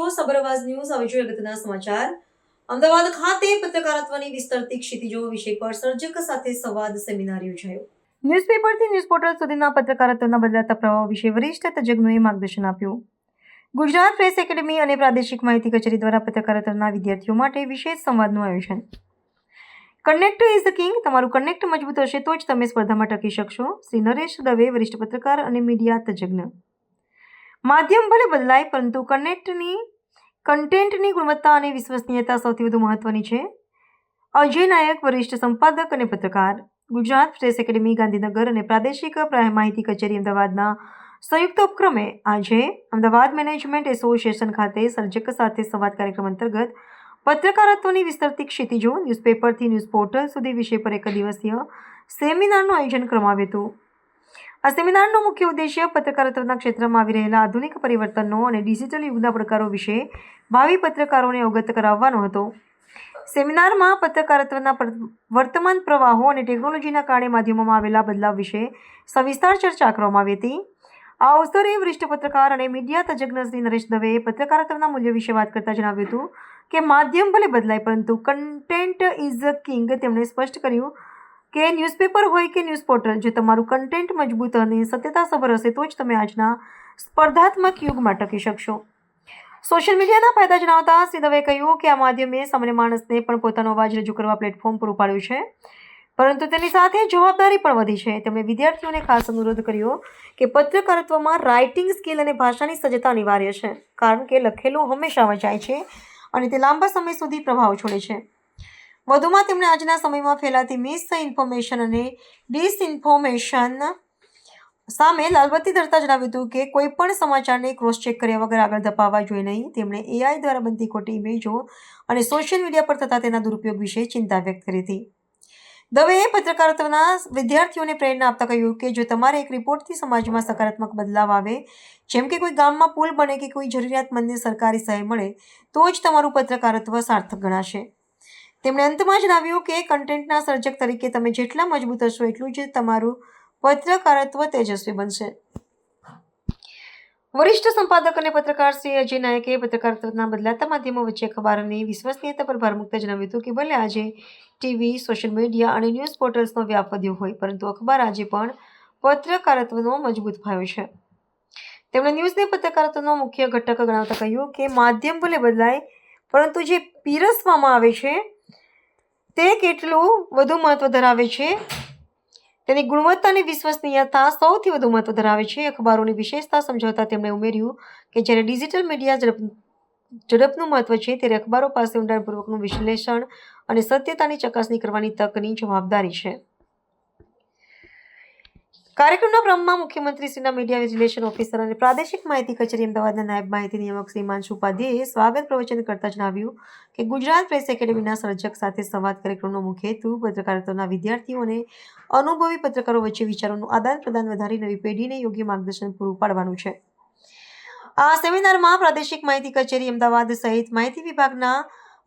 છો, સબરવાઝ ન્યૂઝ. હવે જોઈએ અગત્યના સમાચાર. અમદાવાદ ખાતે પત્રકારત્વની વિસ્તરતી ક્ષિતિજો વિષય પર સર્જક સાથે સંવાદ સેમિનાર યોજાયો. ન્યૂઝપેપરથી ન્યૂઝ પોર્ટલ સુધીના પત્રકારત્વના બદલાતા પ્રવાહ વિશે વરિષ્ઠ તજજ્ઞોએ માર્ગદર્શન આપ્યું. ગુજરાત પ્રેસ એકેડેમી અને પ્રાદેશિક માહિતી કચેરી દ્વારા પત્રકારત્વના વિદ્યાર્થીઓ માટે વિશેષ સંવાદનું આયોજન. કનેક્ટ ઇઝ ધ કિંગ તમારું કનેક્ટ મજબૂત હશે તો જ તમે સ્પર્ધામાં ટકી શકશો. શ્રી નરેશ દવે, વરિષ્ઠ પત્રકાર અને મીડિયા તજજ્ઞ. માધ્યમ ભલે બદલાય, પરંતુ કનેક્ટની કન્ટેન્ટની ગુણવત્તા અને વિશ્વસનીયતા સૌથી વધુ મહત્વની છે. અજય નાયક વરિષ્ઠ સંપાદક અને પત્રકાર. ગુજરાત પ્રેસ એકેડેમી, ગાંધીનગર અને પ્રાદેશિક પ્રા- માહિતી કચેરી અમદાવાદના સંયુક્ત ઉપક્રમે આજે અમદાવાદ મેનેજમેન્ટ એસોસિએશન ખાતે સર્જક સાથે સંવાદ કાર્યક્રમ અંતર્ગત પત્રકારત્વની વિસ્તરતી ક્ષિતિજો, ન્યૂઝપેપરથી ન્યૂઝ પોર્ટલ સુધી વિષય પર એક દિવસીય સેમિનારનું આયોજન કરવામાં આવ્યું હતું. આ સેમિનારનો મુખ્ય ઉદ્દેશ્ય પત્રકારત્વના ક્ષેત્રમાં આવી રહેલા આધુનિક પરિવર્તનો અને ડિજિટલ યુગના પડકારો વિશે ભાવિ પત્રકારોને અવગત કરાવવાનો હતો. સેમિનારમાં પત્રકારત્વના વર્તમાન પ્રવાહો અને ટેકનોલોજીના કારણે માધ્યમોમાં આવેલા બદલાવ વિશે સવિસ્તાર ચર્ચા કરવામાં આવી હતી. આ અવસરે વરિષ્ઠ પત્રકાર અને મીડિયા તજજ્ઞ શ્રી નરેશ દવેએ પત્રકારત્વના મૂલ્ય વિશે વાત કરતા જણાવ્યું હતું કે માધ્યમ ભલે બદલાય પરંતુ કન્ટેન્ટ ઇઝ કિંગ તેમણે સ્પષ્ટ કર્યું કે ન્યૂઝપેપર હોય કે ન્યૂઝ પોર્ટલ, જો તમારું કન્ટેન્ટ મજબૂત અને સત્યતાસભર હશે, તો જ તમે આજના સ્પર્ધાત્મક યુગમાં ટકી શકશો. સોશિયલ મીડિયાના ફાયદા જણાવતા સિદ્ધવે કહ્યું કે આ માધ્યમે સામાન્ય માણસને પણ પોતાનો અવાજ રજૂ કરવા પ્લેટફોર્મ પૂરું પાડ્યું છે. પરંતુ તેની સાથે જવાબદારી પણ વધી છે. તેમણે વિદ્યાર્થીઓને ખાસ અનુરોધ કર્યો કે પત્રકારત્વમાં રાઇટિંગ સ્કિલ અને ભાષાની સજ્જતા અનિવાર્ય છે. કારણ કે લખેલું હંમેશા વંચાય છે અને તે લાંબા સમય સુધી પ્રભાવ છોડે છે. વધુમાં તેમણે આજના સમયમાં ફેલાતી મિસ ઇન્ફોર્મેશન અને ડિસઇન્ફોર્મેશન સામે લાલબત્તી ધરતા જણાવ્યું હતું કે કોઈ પણ સમાચારને ક્રોસ ચેક કર્યા વગર આગળ ધપાવવા જોઈએ નહીં. તેમણે એઆઈ દ્વારા બનતી ખોટી ઇમેજો અને સોશિયલ મીડિયા પર થતા તેના દુરુપયોગ વિશે ચિંતા વ્યક્ત કરી હતી. દવેએ પત્રકારત્વના વિદ્યાર્થીઓને પ્રેરણા આપતા કહ્યું કે જો તમારે એક રિપોર્ટથી સમાજમાં સકારાત્મક બદલાવ આવે, જેમ કે કોઈ ગામમાં પુલ બને કે કોઈ જરૂરિયાતમંદને સરકારી સહાય મળે, તો જ તમારું પત્રકારત્વ સાર્થક ગણાશે. તેમણે અંતમાં જણાવ્યું કે કન્ટેન્ટના સર્જક તરીકે તમે જેટલા મજબૂત હશો એટલું જ તમારું પત્રકારત્વ તેજસ્વી બનશે. વરિષ્ઠ સંપાદક અને પત્રકાર શ્રી અજય નાયકે પત્રકારત્વના બદલાતા માધ્યમો વચ્ચે અખબારોની વિશ્વસનીયતા પર ભાર મૂકતા જણાવ્યું હતું કે ભલે આજે ટીવી, સોશિયલ મીડિયા અને ન્યૂઝ પોર્ટલ્સનો વ્યાપ વધ્યો હોય, પરંતુ અખબાર આજે પણ પત્રકારત્વનો મજબૂત પાયો છે. તેમણે ન્યૂઝને પત્રકારત્વનો મુખ્ય ઘટક ગણાવતા કહ્યું કે માધ્યમ ભલે બદલાય, પરંતુ જે પીરસવામાં આવે છે તે કેટલું વધુ મહત્વ ધરાવે છે? તેની ગુણવત્તાની વિશ્વસનીયતા સૌથી વધુ મહત્વ ધરાવે છે. અખબારોની વિશેષતા સમજાવતા તેમણે ઉમેર્યું કે જ્યારે ડિજિટલ મીડિયા ઝડપ, ઝડપનું મહત્વ છે, ત્યારે અખબારો પાસે ઊંડાણપૂર્વકનું વિશ્લેષણ અને સત્યતાની ચકાસણી કરવાની તકની જવાબદારી છે. કાર્યક્રમના ક્રમમાં મુખ્યમંત્રીશ્રીના મીડિયા વિજિલેશન ઓફિસર અને પ્રાદેશિક માહિતી કચેરી અમદાવાદના નાયબ માહિતી નિયામક શ્રી હિમાંશુ ઉપાધ્યાયે સ્વાગત પ્રવચન કરતા જણાવ્યું કે ગુજરાત પ્રેસ એકેડેમીના સર્જક સાથે સંવાદ કાર્યક્રમનો મુખ્ય હેતુ પત્રકારત્વના વિદ્યાર્થીઓ અને અનુભવી પત્રકારો વચ્ચે વિચારોનું આદાન પ્રદાન વધારી નવી પેઢીને યોગ્ય માર્ગદર્શન પૂરું પાડવાનું છે. આ સેમિનારમાં પ્રાદેશિક માહિતી કચેરી અમદાવાદ સહિત માહિતી વિભાગના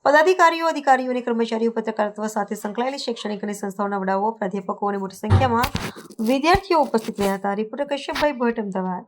પદાધિકારીઓ, અધિકારીઓ અને કર્મચારીઓ પત્રકારત્વ સાથે સંકળાયેલી શૈક્ષણિક અને સંસ્થાઓના વડાઓ, પ્રાધ્યાપકો અને મોટી સંખ્યામાં વિદ્યાર્થીઓ ઉપસ્થિત રહ્યા હતા. રિપોર્ટર કશ્યપભાઈ ભટ્ટ, અમદાવાદ.